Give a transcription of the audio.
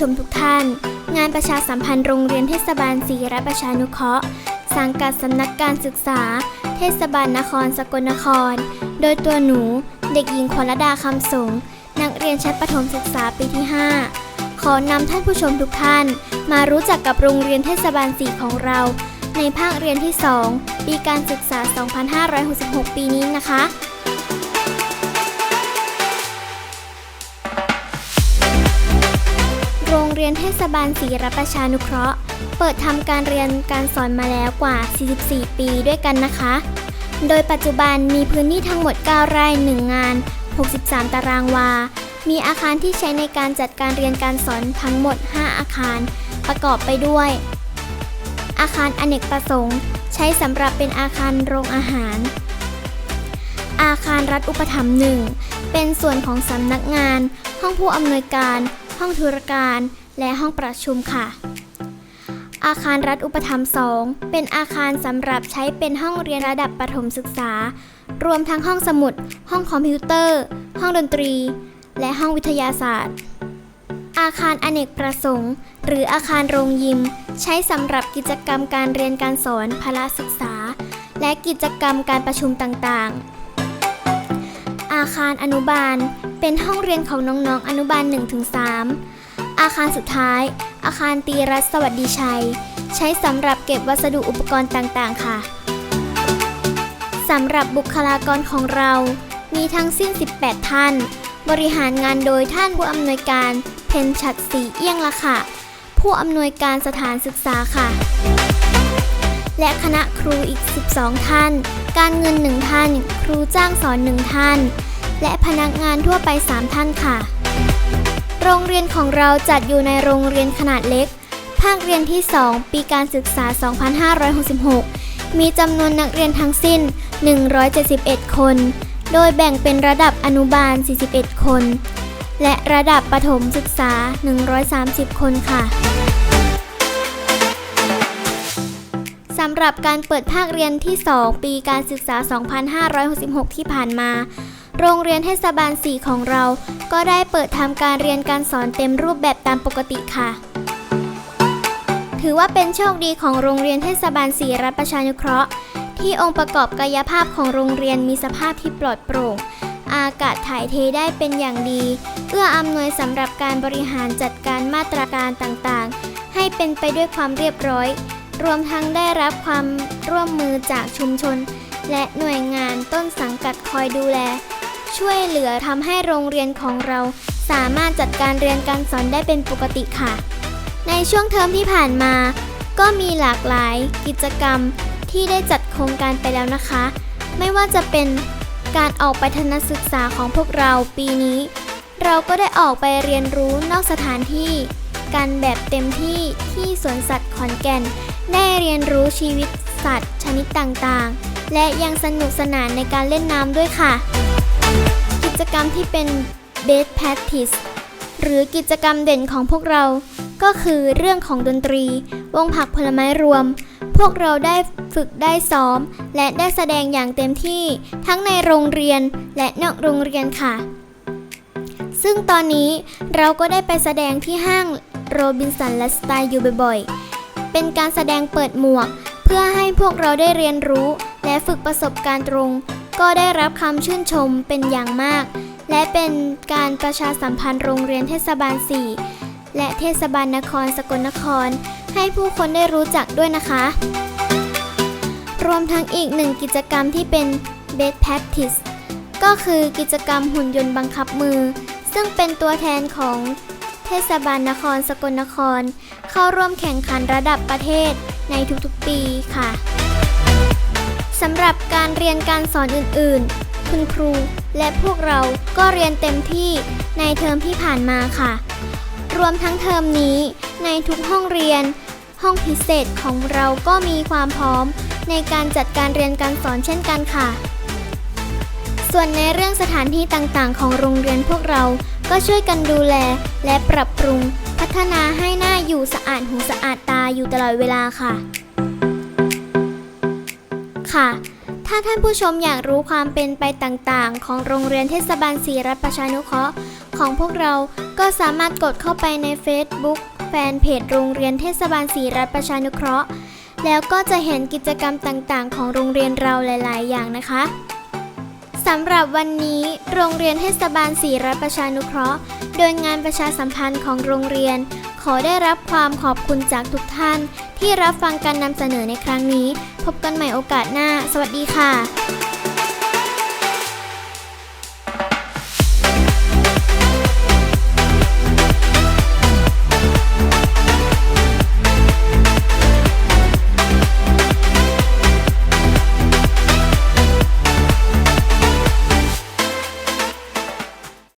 ชมทุกท่าน งานประชาสัมพันธ์โรงเรียนเทศบาลศรีรัตประชานุเคราะห์ สังกัดสำนักการศึกษา เทศบาลนครสกลนคร โดยตัวหนู เด็กหญิงขวรดาคำสงนักเรียนชั้นประถมศึกษาปีที่ 5 ขอนำท่านผู้ชมทุกท่าน มารู้จักกับโรงเรียนเทศบาลสีของเรา ในภาคเรียนที่ 2 ปีการศึกษา 2566 ปีนี้นะคะ เรียนเทศบาลศรีรัตน์ประชานุเคราะห์ เปิดทำการเรียนการสอนมาแล้วกว่า 44 ปีด้วยกันนะคะ โดยปัจจุบันมีพื้นที่ทั้งหมด 9 ไร่ 1 งาน 63 ตารางวา มีอาคารที่ใช้ในการจัดการเรียนการสอนทั้งหมด 5 อาคาร ประกอบไปด้วย อาคารอเนกประสงค์ ใช้สำหรับเป็นอาคารโรงอาหาร อาคารรัฐอุปถัมภ์หนึ่งเป็นส่วนของสำนักงาน ห้องผู้อำนวยการ ห้องธุรการ และห้องประชุมค่ะ อาคารรัฐอุปถัมภ์2เป็นอาคารสำหรับใช้เป็นห้องเรียนระดับประถมศึกษา รวมทั้งห้องสมุด ห้องคอมพิวเตอร์ ห้องดนตรี และห้องวิทยาศาสตร์ อาคารอเนกประสงค์ หรืออาคารโรงยิม ใช้สำหรับกิจกรรมการเรียนการสอนพละศึกษา และกิจกรรมการประชุมต่างๆ อาคารอนุบาล เป็นห้องเรียนของน้องๆ อนุบาล 1-3 อาคารสุดท้าย อาคารตีรัฐสวัสดิชัย ใช้สำหรับเก็บวัสดุอุปกรณ์ต่างๆ ค่ะ สำหรับบุคลากรของเรา มีทั้งสิ้น 18 ท่าน บริหารงานโดยท่านผู้อำนวยการ เพนชัดศรีเอี้ยงละค่ะ ผู้อำนวยการสถานศึกษาค่ะ และคณะครูอีก 12 ท่าน การเงิน 1 ท่าน ครูจ้างสอน 1 ท่าน และพนักงานทั่วไป 3 ท่านค่ะ โรงเรียนของเราจัดอยู่ในโรงเรียนขนาดเล็ก ภาคเรียนที่ 2 ปีการศึกษา 2566 มีจำนวนนักเรียนทั้งสิ้น 171 คน โดยแบ่งเป็นระดับอนุบาล 41 คน และระดับประถมศึกษา 130 คนค่ะำหรับการเปิดภาคเรียนที่ 2 ปีการศึกษา 2566 ที่ผ่านมา โรงเรียนเทศบาล 4 ของเรา ก็ได้เปิดทำการเรียนการสอนเต็มรูปแบบตามปกติค่ะ ถือว่าเป็นโชคดีของโรงเรียนเทศบาล 4 รัฐประชานุเคราะห์ ที่องค์ประกอบกายภาพของโรงเรียนมีสภาพที่ปลอดโปร่ง อากาศถ่ายเทได้เป็นอย่างดี เอื้ออำนวยสำหรับการบริหารจัดการมาตรการต่างๆ ให้เป็นไปด้วยความเรียบร้อย รวมทั้งได้รับความร่วมมือจากชุมชน และหน่วยงานต้นสังกัดคอยดูแล ช่วยเหลือทำให้โรงเรียนของเราสามารถจัดการเรียนการสอนได้เป็นปกติค่ะ ในช่วงเทอมที่ผ่านมา ก็มีหลากหลายกิจกรรมที่ได้จัดโครงการไปแล้วนะคะ ไม่ว่าจะเป็นการออกไปทัศนศึกษาของพวกเราปีนี้ เราก็ได้ออกไปเรียนรู้นอกสถานที่ กันแบบเต็มที่ที่สวนสัตว์ขอนแก่น ได้เรียนรู้ชีวิตสัตว์ ชนิดต่างๆ และยังสนุกสนานในการเล่นน้ำด้วยค่ะ กิจกรรมที่เป็น best practice หรือกิจกรรมเด่นของพวกเรา ก็คือเรื่องของดนตรี วงผักผลไม้รวม พวกเราได้ฝึกได้ซ้อม และได้แสดงอย่างเต็มที่ทั้งในโรงเรียนและนอกโรงเรียนค่ะ ซึ่งตอนนี้เราก็ได้ไปแสดงที่ห้างโรบินสันและสไตล์อยู่บ่อยๆ เป็นการแสดงเปิดหมวก เพื่อให้พวกเราได้เรียนรู้ และฝึกประสบการณ์ตรง ก็ได้รับคำชื่นชมเป็นอย่างมาก และเป็นการประชาสัมพันธ์โรงเรียนเทศบาล 4 และเทศบาลนครสกลนคร ให้ผู้คนได้รู้จักด้วยนะคะ รวมทั้งอีกหนึ่งกิจกรรมที่เป็น best practice ก็คือกิจกรรมหุ่นยนต์บังคับมือ ซึ่งเป็นตัวแทนของ เทศบาลนครสกลนคร เข้าร่วมแข่งขันระดับประเทศในทุกๆปีค่ะสำหรับการเรียนการสอนอื่นๆ คุณครูและพวกเราก็เรียนเต็มที่ในเทอมที่ผ่านมาค่ะ รวมทั้งเทอมนี้ในทุกห้องเรียน ห้องพิเศษของเราก็มีความพร้อมในการจัดการเรียนการสอนเช่นกันค่ะ ส่วนในเรื่องสถานที่ต่างๆ ของโรงเรียนพวกเรา ก็ช่วยกันดูแล และปรับปรุง พัฒนาให้หน้าอยู่สะอาดหูสะอาดตาอยู่ตลอดเวลาค่ะ ค่ะ ถ้าท่านผู้ชมอยากรู้ความเป็นไปต่างๆ ของโรงเรียนเทศบาลศรีรัฐประชานุเคราะห์ของพวกเราก็สามารถกดเข้าไปใน Facebook แฟนเพจโรงเรียนเทศบาลศรีรัฐประชานุเคราะห์แล้วก็จะเห็นกิจกรรมต่างๆ ของโรงเรียนเราหลาย ๆ อย่างนะคะำหรับวันนี้ โรงเรียนเทศบาลศรีรัฐประชานุเคราะห์ โดยงานประชาสัมพันธ์ของโรงเรียน ขอได้รับความขอบคุณจากทุกท่าน ที่รับฟังการนำเสนอในครั้งนี้ พบกันใหม่โอกาสหน้า สวัสดีค่ะ